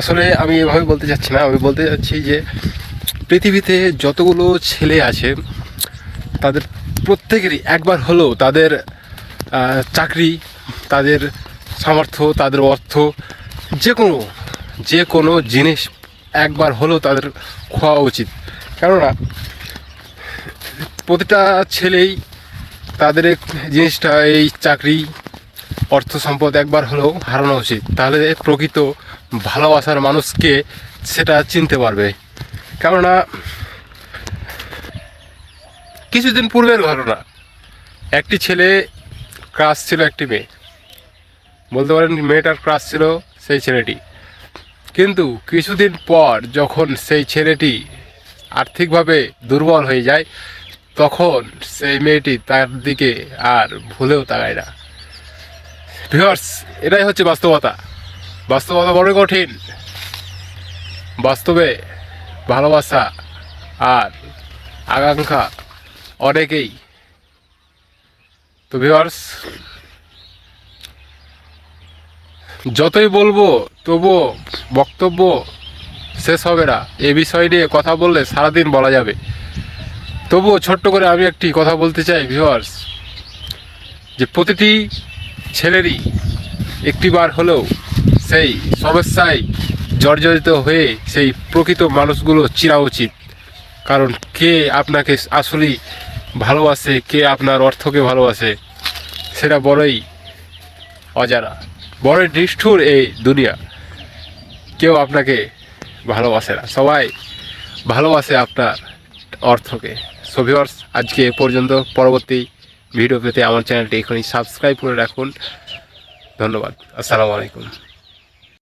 আসলে আমি এভাবে বলতে চাচ্ছি না। আমি বলতে চাচ্ছি যে, পৃথিবীতে যতগুলো ছেলে আছে, তাদের প্রত্যেকেরই একবার হলেও তাদের চাকরি, তাদের সামর্থ্য, তাদের অর্থ যে কোনো যে কোনো জিনিস একবার হলেও তাদের খোয়া উচিত। কেননা, প্রতিটা ছেলেই তাদের জিনিসটা, এই চাকরি, অর্থ সম্পদ একবার হলেও হারানো উচিত। তাহলে প্রকৃত ভালোবাসার মানুষকে সেটা চিনতে পারবে। কেননা, কিছুদিন পূর্বের ঘটনা। একটি ছেলে ক্রাশ ছিল একটি মেয়ে। বলতে পারেন মেয়েটার ক্রাশ ছিল সেই ছেলেটি। কিন্তু কিছুদিন পর যখন সেই ছেলেটি আর্থিকভাবে দুর্বল হয়ে যায়, তখন সেই মেয়েটি তার দিকে আর ভুলেও তাকায় না। ভিউয়ার্স এটাই হচ্ছে বাস্তবতা। বাস্তবতা বড় কঠিন। বাস্তবে ভালোবাসা আর আকাঙ্ক্ষা অনেকেই। তো ভিউয়ার্স যতই বলব, তবুও বক্তব্য শেষ হবে না। এ বিষয় নিয়ে কথা বললে সারাদিন বলা যাবে। তবুও ছোট্ট করে আমি একটি কথা বলতে চাই ভিউয়ার্স যে প্রতিটি ছেলেরই একটিবার হলেও সেই সমস্যায় জর্জরিত হয়ে সেই প্রকৃত মানুষগুলো চিরা উচিত। কারণ কে আপনাকে আসলেই ভালোবাসে, কে আপনার অর্থকে ভালোবাসে, সেটা বড়ই অজানা। বড়ই নিষ্ঠুর এই দুনিয়া। কেউ আপনাকে ভালোবাসে না। সবাই ভালোবাসে আপনার অর্থকে। সো আজকে এ পর্যন্ত। পরবর্তী ভিডিও পেতে আমার চ্যানেলটি এখনই সাবস্ক্রাইব করে রাখুন। ধন্যবাদ। আসসালামু আলাইকুম।